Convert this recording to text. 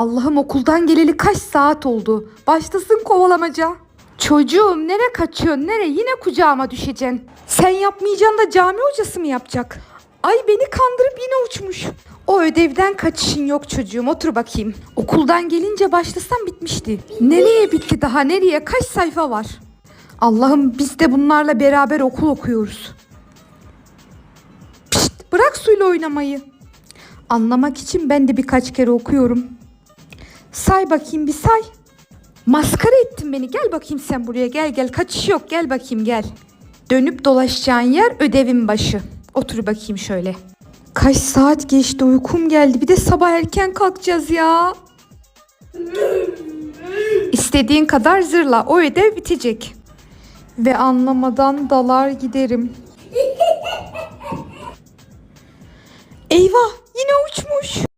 Allah'ım okuldan geleli kaç saat oldu. Başlasın kovalamaca. Çocuğum nere kaçıyorsun nere yine kucağıma düşeceksin. Sen yapmayacaksın da cami hocası mı yapacak? Ay beni kandırıp yine uçmuş. O ödevden kaçışın yok çocuğum otur bakayım. Okuldan gelince başlasam bitmişti. Nereye bitti daha nereye kaç sayfa var? Allah'ım biz de bunlarla beraber okul okuyoruz. Pişt, bırak suyla oynamayı. Anlamak için ben de birkaç kere okuyorum. Say bakayım bir say. Maskara ettin beni. Gel bakayım sen buraya. Gel gel. Kaçış yok. Gel bakayım gel. Dönüp dolaşacağın yer ödevin başı. Otur bakayım şöyle. Kaç saat geçti uykum geldi. Bir de sabah erken kalkacağız ya. İstediğin kadar zırla. O ödev bitecek. Ve anlamadan dalar giderim. Eyvah yine uçmuş.